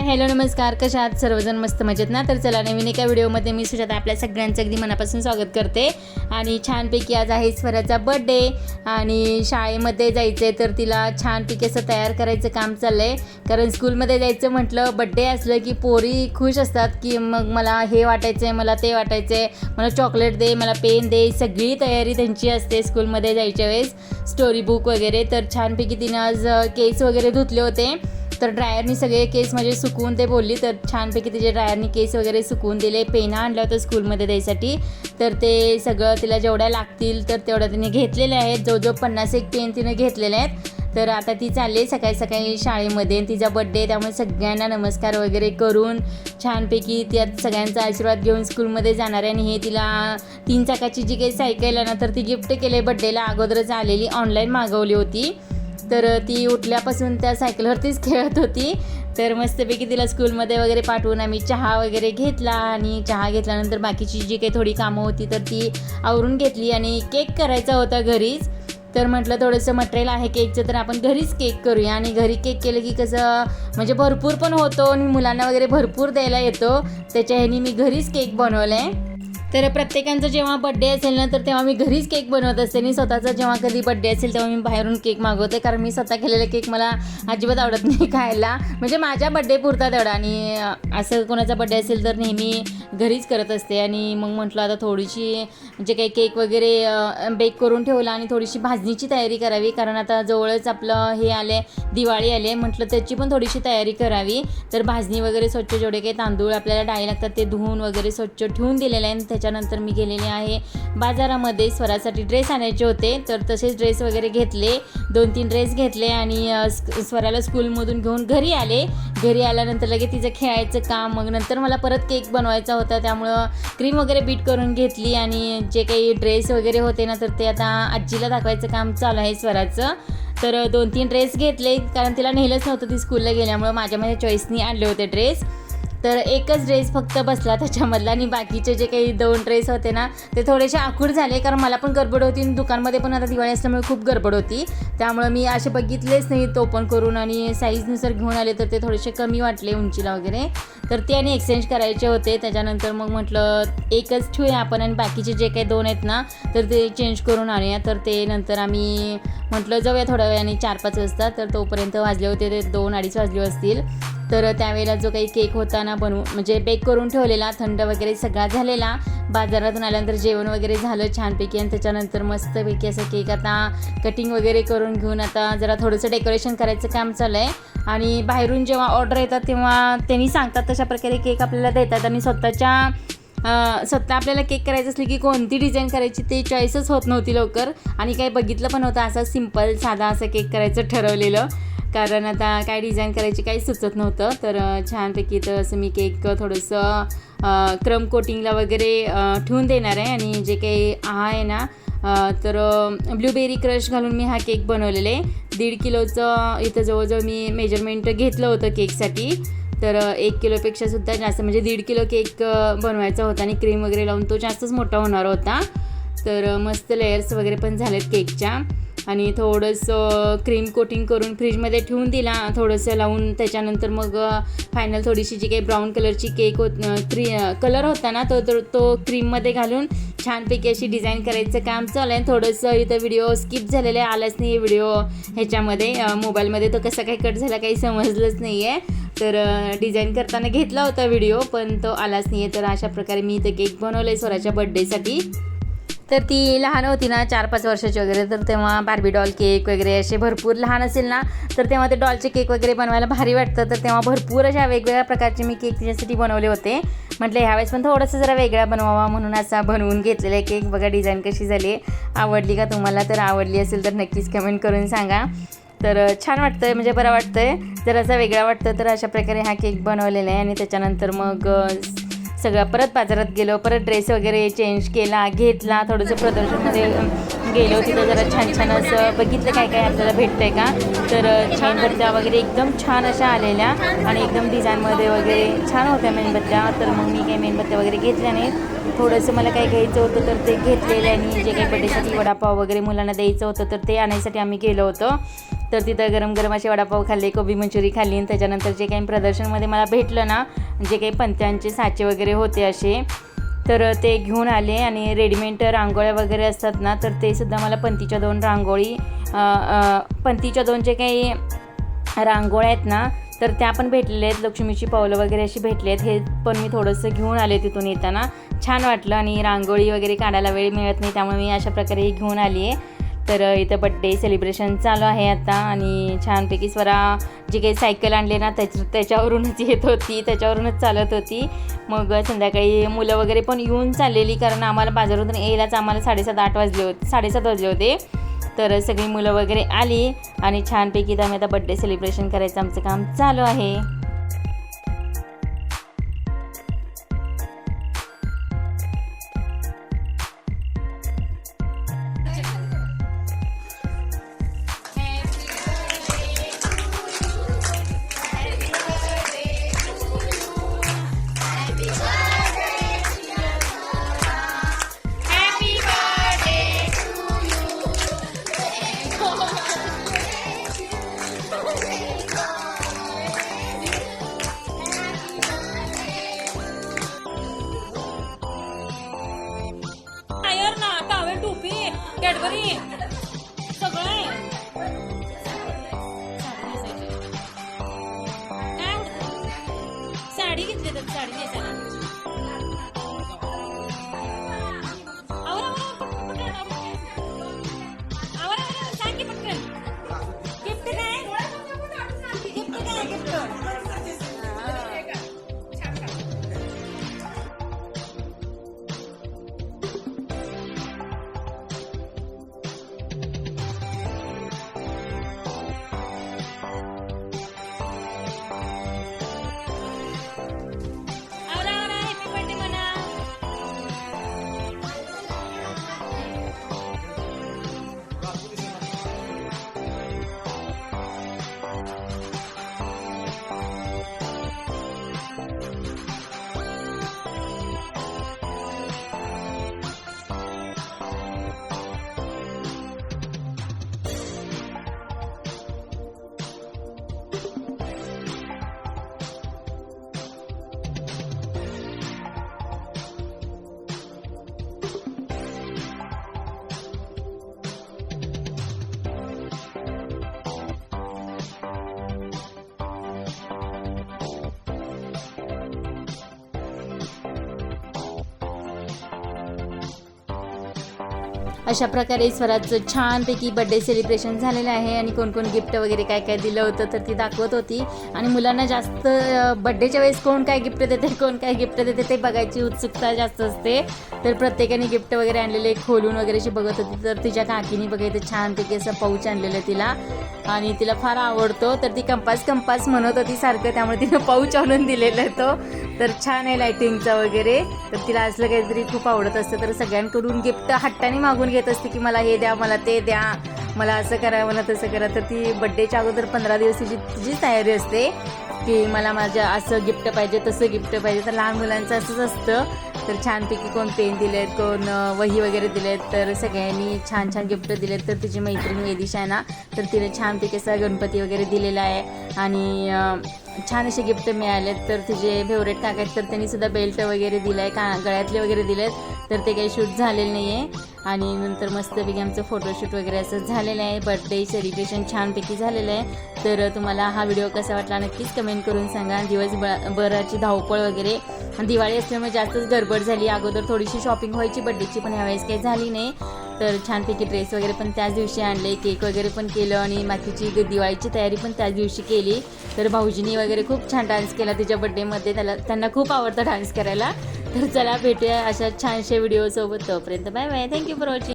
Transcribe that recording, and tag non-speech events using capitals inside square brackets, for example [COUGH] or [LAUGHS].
Hi hello नमस्कार. कशा आहात? सर्वजण मस्त मजेत ना? तर चला नवीन एका व्हिडिओमध्ये मी सुजाता आपल्या सगळ्यांचं अगदी मनापासून स्वागत करते. आणि छानपैकी आज आहे स्वराचा बड्डे आणि शाळेमध्ये जायचं आहे तर तिला छानपैकी असं तयार करायचं काम चाललं आहे कारण स्कूलमध्ये जायचं म्हटलं बड्डे असलं की पोरी खुश असतात की मग मला हे वाटायचं आहे मला ते वाटायचं आहे मला चॉकलेट दे मला पेन दे सगळी तयारी त्यांची असते स्कूलमध्ये जायच्या वेळेस. स्टोरी बुक वगैरे. तर छानपैकी तिनं आज केस वगैरे धुतले होते. तर ड्रायरनी सगळे केस म्हणजे सुकवून ते बोलली तर छानपैकी तिचे ड्रायरनी केस वगैरे सुकवून दिले. पेना आणलं होतं स्कूलमध्ये द्यायसाठी तर ते सगळं तिला जेवढ्या लागतील तर तेवढ्या तिने घेतलेले आहेत. जो जो पन्नास एक पेन तिने घेतलेले आहेत. तर आता ती चालली आहे सकाळी सकाळी शाळेमध्ये तिचा बड्डे त्यामुळे सगळ्यांना नमस्कार वगैरे करून छानपैकी त्या सगळ्यांचा आशीर्वाद घेऊन स्कूलमध्ये जाणार आहे. आणि हे तिला तीन चाकाची जी काही सायकल आहे ना तर ती गिफ्ट केले बड्डेला अगोदरच आलेली ऑनलाईन मागवली होती. तर ती उठल्यापासून त्या सायकलवरतीच खेळत होती. तर मस्तपैकी तिला स्कूलमध्ये वगैरे पाठवून आम्ही चहा वगैरे घेतला आणि चहा घेतल्यानंतर बाकीची जी काही थोडी कामं होती तर ती आवरून घेतली आणि केक करायचा होता घरीच. तर म्हटलं थोडंसं मटेरियल आहे केकचं तर आपण घरीच केक करूया आणि घरी केक केलं की कसं म्हणजे भरपूर पण होतो आणि मुलांना वगैरे भरपूर द्यायला येतो. त्याच्या ह्यानी मी घरीच केक बनवला आहे तर प्रत्येकांचा जेव्हा बड्डे असेल ना तर तेव्हा मी घरीच केक बनवत असते. आणि स्वतःचा जेव्हा कधी बड्डे असेल तेव्हा मी बाहेरून केक मागवते. कारण मी स्वतः केलेला केक मला अजिबात आवडत नाही [LAUGHS] खायला. म्हणजे माझ्या बड्डे पुरता तेवढा. आणि असं कोणाचा बड्डे असेल तर नेहमी घरीच करत असते. आणि मग म्हटलं आता थोडीशी जे काही केक वगैरे बेक करून ठेवला आणि थोडीशी भाजणीची तयारी करावी. कारण आता जवळच आपलं हे आले दिवाळी आले म्हटलं त्याची पण थोडीशी तयारी करावी. तर भाजणी वगैरे स्वच्छ जेवढे काही तांदूळ आपल्याला डाळी लागतात ते धुवून वगैरे स्वच्छ ठेवून दिलेले आहे. आणि त्याच्यानंतर मी गेलेले आहे बाजारामध्ये स्वरासाठी ड्रेस आणायचे होते. तर तसेच ड्रेस वगैरे घेतले. दोन तीन ड्रेस घेतले आणि स्वराला स्कूलमधून घेऊन घरी आले. घरी आल्यानंतर लगेच तिचं खेळायचं काम मग नंतर मला परत केक बनवायचा होता. त्यामुळं क्रीम वगैरे बीट करून घेतली आणि जे काही ड्रेस वगैरे होते ना तर ते आता आजीला दाखवायचं काम चालू आहे स्वराचं. तर दोन तीन ड्रेस घेतले. कारण तिला नेलंच नव्हतं ती स्कूलला गेल्यामुळं माझ्या माझ्या चॉईसनी आणले होते ड्रेस. तर एकच ड्रेस फक्त बसला त्याच्यामधला आणि बाकीचे जे काही दोन ड्रेस होते ना ते थोडेसे आखूड झाले कारण मला पण गडबड होती आणि दुकानमध्ये पण आता दिवाळी असल्यामुळे खूप गडबड होती. त्यामुळं मी असे बघितलेच नाही ओपन करून आणि साईजनुसार घेऊन आले तर ते थोडेसे कमी वाटले उंचीला वगैरे. तर ते आणि एक्सचेंज करायचे होते. त्याच्यानंतर मग म्हटलं एकच ठेवूया आपण आणि बाकीचे जे काही दोन आहेत ना तर ते चेंज करून आणूया. तर ते नंतर आम्ही म्हटलं जाऊया थोड्या वेळाने चार पाच वाजता. तर तोपर्यंत वाजले होते ते दोन अडीच वाजले असतील. तर त्यावेळेला जो काही केक होता ना बनवू म्हणजे बेक करून ठेवलेला थंड वगैरे सगळा झालेला. बाजारातून आल्यानंतर जेवण वगैरे झालं छानपैकी आणि त्याच्यानंतर मस्तपैकी असं केक आता कटिंग वगैरे करून घेऊन आता जरा थोडंसं डेकोरेशन करायचं काम चालू आहे आणि बाहेरून जेव्हा ऑर्डर येतात तेव्हा त्यांनी सांगतात तशा प्रकारे केक आपल्याला देतात. आणि स्वतःच्या स्वतः आपल्याला केक करायचं असलं की कोणती डिझाईन करायची ते चॉईसच होत नव्हती लवकर. आणि काही बघितलं पण होतं असं सिंपल साधा असं केक करायचं ठरवलेलं. कारण आता काय डिझाईन करायची काही सुचत नव्हतं. तर छानपैकी तर असं मी केक थोडंसं क्रम कोटिंगला वगैरे ठेवून देणार आहे. आणि जे काही आहे ना तर ब्लूबेरी क्रश घालून मी हा केक बनवलेला. आहे दीड किलोचं इथं जवळजवळ मी मेजरमेंट घेतलं होतं केकसाठी तर एक किलोपेक्षा सुद्धा जास्त म्हणजे दीड किलो केक बनवायचा होता आणि क्रीम वगैरे लावून तो जास्तच मोठा होणार होता. तर मस्त लेयर्स वगैरे पण झालेत केकच्या आणि थोडंसं क्रीम कोटिंग करून फ्रीजमध्ये ठेवून दिला. थोडंसं लावून त्याच्यानंतर मग फायनल थोडीशी जी काही ब्राऊन कलरची केक होत क्री कलर होता ना तो तो- तो क्रीममध्ये घालून छानपैकी अशी डिझाईन करायचं काम चालू आहे. थोडंसं इथं व्हिडिओ स्किप झालेलं आहे आलाच नाही व्हिडिओ ह्याच्यामध्ये. मोबाईलमध्ये तो कसा काही कट झाला काही समजलंच नाही आहे तर डिझाईन करताना घेतला होता व्हिडिओ पण तो आलाच नाही आहे तर अशा प्रकारे मी इथं केक बनवलं आहे स्वराच्या बड्डेसाठी तर ती लहान होती ना चार पाच वर्षाची वगैरे तर तेव्हा बार्बी डॉल केक वगैरे असे भरपूर लहान असेल ना तर तेव्हा ते डॉलचे केक वगैरे बनवायला भारी वाटतं. तर तेव्हा भरपूर अशा वेगवेगळ्या प्रकारचे मी केक तिच्यासाठी बनवले होते. म्हटलं ह्यावेळेस पण थोडंसं जरा वेगळा बनवावा म्हणून असा बनवून घेतलेला आहे केक बघा डिझाईन कशी झाली. आवडली का तुम्हाला? तर आवडली असेल तर नक्कीच कमेंट करून सांगा. तर छान वाटतं आहे म्हणजे बरं वाटतं आहे जर असा वेगळा वाटतं तर अशा प्रकारे हा केक बनवलेला आहे आणि त्याच्यानंतर मग सगळं. परत बाजारात गेलो परत ड्रेस वगैरे चेंज केला घेतला थोडंसं प्रदर्शनमध्ये गेलो. तिथं जरा छान छान असं बघितलं काय काय आपल्याला भेटतं आहे का? तर छान मेणबत्त्या वगैरे एकदम छान अशा आलेल्या आणि एकदम डिझाईनमध्ये वगैरे छान होत्या मेणबत्त्या तर मग मी काही मेणबत्त्या वगैरे घेतल्या नाहीत. थोडंसं मला काही घ्यायचं होतं तर ते घेतलेलं आणि जे काही बड्डेसाठी वडापाव वगैरे मुलांना द्यायचं होतं तर ते आणायसाठी आम्ही गेलो होतो. तर तिथं गरम गरम असे वडापाव खाल्ले कोबी मंचुरी खाल्ली. आणि त्याच्यानंतर जे काही प्रदर्शनमध्ये मला भेटलं ना जे काही पंत्यांचे साचे वगैरे होते असे तर ते घेऊन आले. आणि रेडीमेड रांगोळ्या वगैरे असतात ना तर ते सुद्धा मला पंतीच्या दोन रांगोळी पंतीच्या दोन जे काही रांगोळ्या आहेत ना तर त्या पण भेटलेल्या आहेत. लक्ष्मीची पावलं वगैरे अशी भेटली आहेत. हे पण मी थोडंसं घेऊन आले तिथून येताना. छान वाटलं. आणि रांगोळी वगैरे काढायला वेळ मिळत नाही त्यामुळे मी अशा प्रकारे घेऊन आली आहे. तर इथं बड्डे सेलिब्रेशन चालू आहे आता आणि छानपैकी स्वरा जी काही सायकल आणले ना त्याच्या त्याच्यावरूनच येत होती त्याच्यावरूनच चालत होती. मग संध्याकाळी मुलं वगैरे पण येऊन चाललेली कारण आम्हाला बाजारातून यायलाच आम्हाला साडेसात आठ वाजले होते साडेसात वाजले होते. तर सगळी मुलं वगैरे आली आणि छानपैकी आम्ही आता बड्डे सेलिब्रेशन करायचं आमचं काम चालू आहे. अशा प्रकारे स्वराचं छानपैकी बड्डे सेलिब्रेशन झालेलं आहे. आणि कोण कोण गिफ्ट वगैरे काय काय दिलं होतं तर ती दाखवत होती. आणि मुलांना जास्त बड्डेच्या वेळेस कोण काय गिफ्ट देते कोण काय गिफ्ट देते ते बघायची उत्सुकता जास्त असते. तर प्रत्येकाने गिफ्ट वगैरे आणलेले खोलून वगैरे बघत होती. तर तिच्या काकीने बघायचं छानपैकी असं पाऊच आणलेलं तिला. आणि तिला फार आवडतो. तर ती कंपास कंपास म्हणत होती सारखं त्यामुळे तिनं पाऊच आणून दिलेला आहे तो. तर छान आहे लायटिंगचा वगैरे. तर तिला असलं काहीतरी खूप आवडत असतं. तर सगळ्यांकडून गिफ्ट हट्टाने मागून घेत असते की मला हे द्या मला ते द्या. मला असं करा मला तसं करा. तर ती बड्डेच्या अगोदर पंधरा दिवस तिची तिची तयारी असते की मला माझ्या असं गिफ्ट पाहिजे तसं गिफ्ट पाहिजे. तर लहान मुलांचं असंच असतं. तर छानपैकी कोण पेन दिलेत कोण वही वगैरे दिलेत तर सगळ्यांनी छान छान गिफ्ट दिलेत. तर तिची मैत्रीण वेदिशा आहे ना तर तिने छानपैकी असा गणपती वगैरे दिलेला आहे. आणि छान असे गिफ्ट मिळालेत. तर तिचे फेवरेट काका आहेत तर त्यांनी सुद्धा बेल्ट वगैरे दिलं आहे का गळ्यातले वगैरे दिलेत. तर ते काही शूट झालेलं नाही आहे आणि नंतर मस्तपैकी आमचं फोटोशूट वगैरे असं झालेलं आहे. बर्थडे सेलिब्रेशन छानपैकी झालेलं आहे. तर तुम्हाला हा व्हिडिओ कसा वाटला नक्कीच कमेंट करून सांगा. दिवस बराची धावपळ वगैरे. दिवाळी असल्यामुळे जास्तच गडबड झाली. अगोदर थोडीशी शॉपिंग व्हायची बड्डेची पण ह्यावेळेस काही झाली नाही. तर छानपैकी ड्रेस वगैरे पण त्याच दिवशी आणले केक वगैरे पण केलं आणि बाकीची दिवाळीची तयारी पण त्याच दिवशी केली. तर भाऊजीनी वगैरे खूप छान डान्स केला तिच्या बड्डेमध्ये त्याला त्यांना खूप आवडतं डान्स करायला. तर चला भेटूया अशा छानशा व्हिडिओसोबत तोपर्यंत bye bye thank you for watching